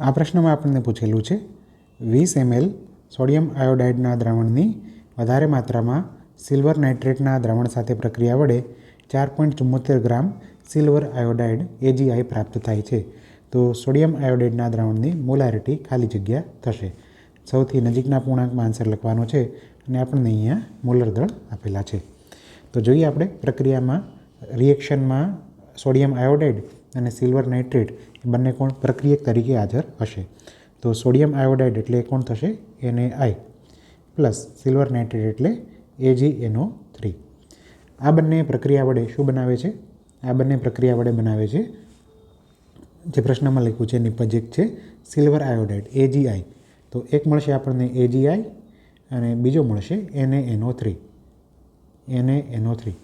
આ પ્રશ્નમાં આપણને પૂછેલું છે, વીસ એમએલ સોડિયમ આયોડાઇડના દ્રાવણની વધારે માત્રામાં સિલ્વર નાઇટ્રેટના દ્રાવણ સાથે પ્રક્રિયા વડે ચાર પોઈન્ટ ચુમ્મોતેર ગ્રામ સિલ્વર આયોડાઇડ એજીઆઈ પ્રાપ્ત થાય છે. તો સોડિયમ આયોડાઇડના દ્રાવણની મોલારિટી ખાલી જગ્યા થશે. સૌથી નજીકના પૂર્ણાંકમાં આન્સર લખવાનો છે અને આપણને અહીંયા મોલર દળ આપેલા છે. તો જોઈએ આપણે પ્રક્રિયામાં રિએક્શનમાં સોડિયમ આયોડાઇડ અને સિલ્વર નાઇટ્રેટ એ બંને કોણ પ્રક્રિયક તરીકે હાજર હશે. તો સોડિયમ આયોડાઇડ એટલે કોણ થશે? એને આઈ પ્લસ સિલ્વર નાઇટ્રેટ એટલે એજી એનો થ્રી આ બંને પ્રક્રિયા વડે શું બનાવે છે? આ બંને પ્રક્રિયા વડે બનાવે છે, જે પ્રશ્નમાં લખ્યું છે નિપજક છે, સિલ્વર આયોડાઇડ એજીઆઈ તો એક મળશે આપણને એજીઆઈ અને બીજો મળશે એને એનો થ્રી એને એનો થ્રી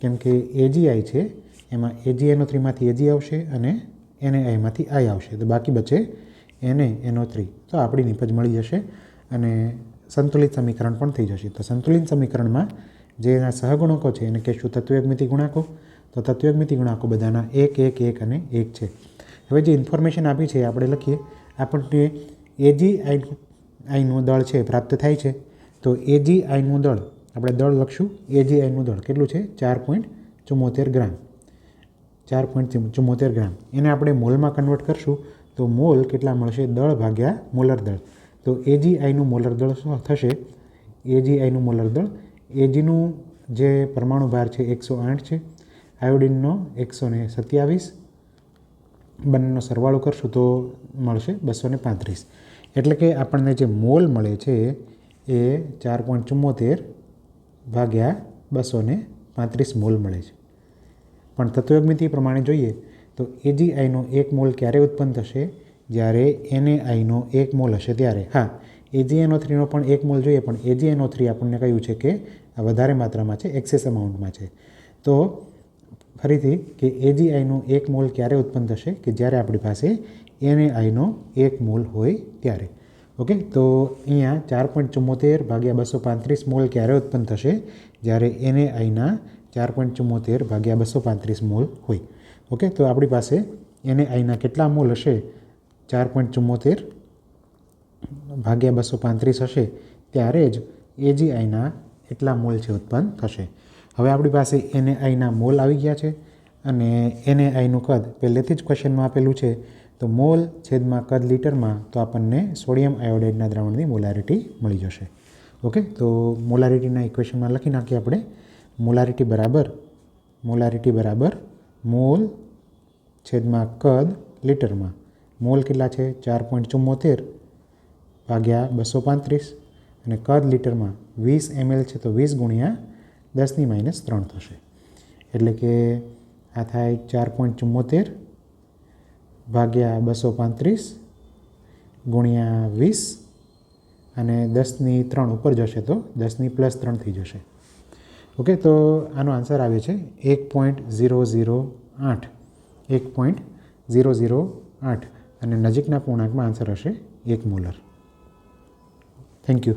કેમ કે એજીઆઈ છે એમાં એજી એનો થ્રીમાંથી એજી આવશે અને એને આઈમાંથી આઈ આવશે. તો બાકી બચે એને, એનો થ્રી તો આપણી નિપજ મળી જશે અને સંતુલિત સમીકરણ પણ થઈ જશે. તો સંતુલિત સમીકરણમાં જે એના સહગુણકો છે, એને કહેશું તત્વયોગમિતિ ગુણાકો. તો તત્વયોગમિતિ ગુણાકો બધાના એક એક એક અને એક છે. હવે જે ઇન્ફોર્મેશન આપી છે આપણે લખીએ. આપણને એજી આઈ આઈનું દળ છે પ્રાપ્ત થાય છે. તો એજી આઈનું દળ, આપણે દળ લખશું. એજી આઈનું દળ કેટલું છે? ચાર પોઈન્ટ ચુમ્મોતેર ગ્રામ. ચાર પોઈન્ટ ચુમ્મોતેર ગ્રામ. એને આપણે મોલમાં કન્વર્ટ કરશું તો મોલ કેટલા મળશે? દળ ભાગ્યા મોલર દળ. તો એજીઆઈનું મોલર દળ શું થશે? એજીઆઈનું મોલર દળ. એજીનું જે પરમાણુ ભાર છે, એકસો આઠ છે. આયોડિનનો એકસો ને સત્યાવીસ. બંનેનો સરવાળો કરશું તો મળશે બસો ને પાંત્રીસ. એટલે કે આપણને જે મોલ મળે છે, એ ચાર પોઈન્ટ ચુમ્મોતેર ભાગ્યા બસો પાંત્રીસ મોલ મળે છે. પણ તત્વયોગમિતિ પ્રમાણે જોઈએ તો એજીઆઈનો એક મોલ ક્યારે ઉત્પન્ન થશે? જ્યારે એનએઆઈનો એક મોલ હશે ત્યારે. હા એજીએનઓ થ્રીનો પણ એક મોલ જોઈએ, પણ એજી એનો થ્રી આપણને કહ્યું છે કે આ વધારે માત્રામાં છે, એક્સેસ અમાઉન્ટમાં છે. તો ફરીથી કે એજીઆઈનો એક મોલ ક્યારે ઉત્પન્ન થશે? કે જ્યારે આપણી પાસે એનએઆઈનો એક મોલ હોય ત્યારે. ઓકે, તો અહીંયા ચાર પોઈન્ટ ચુમ્મોતેર ભાગ્યા બસો પાંત્રીસ મોલ ક્યારે ઉત્પન્ન થશે? જ્યારે એને આઈના ચાર પોઈન્ટ ચુમ્મોતેર ભાગ્યા બસો પાંત્રીસ મોલ હોય. ઓકે, તો આપણી પાસે એને આઈના કેટલા મોલ હશે? ચાર પોઈન્ટ ચુમ્મોતેર ભાગ્યા બસો પાંત્રીસ હશે. ત્યારે જ એજી આઈના એટલા મોલ છે ઉત્પન્ન થશે. હવે આપણી પાસે એને આઈના મોલ આવી ગયા છે અને એને આઈનું કદ પહેલેથી જ ક્વેશ્ચનમાં આપેલું છે. તો મોલ છેદમાં કદ લીટરમાં તો આપણને સોડિયમ આયોડાઇડના દ્રાવણની મોલારિટી મળી જશે. ઓકે, તો મોલારિટીના ઇક્વેશનમાં લખી નાખીએ આપણે. મોલારિટી બરાબર મોલારિટી બરાબર, મોલ છેદમાં કદ લીટરમાં. મોલ કેટલા છે? ચાર પોઈન્ટ ચુમ્મોતેર ભાગ્યા બસો પાંત્રીસ. અને કદ લીટરમાં વીસ એમએલ છે તો વીસ ગુણ્યા દસની માઇનસ ત્રણ થશે. એટલે કે આ થાય ચાર પોઈન્ટ ચુમ્મોતેર ભાગ્યા બસો પાંત્રીસ ગુણ્યા વીસ. અને દસની ત્રણ ઉપર જશે તો દસની પ્લસ ત્રણ થઈ જશે. ઓકે, તો આનો આન્સર આવે છે એક પોઈન્ટ ઝીરો ઝીરો આઠ. એક પોઈન્ટ ઝીરો ઝીરો આઠ. અને નજીકના પૂર્ણાંકમાં આન્સર હશે એક મોલર થેન્ક યુ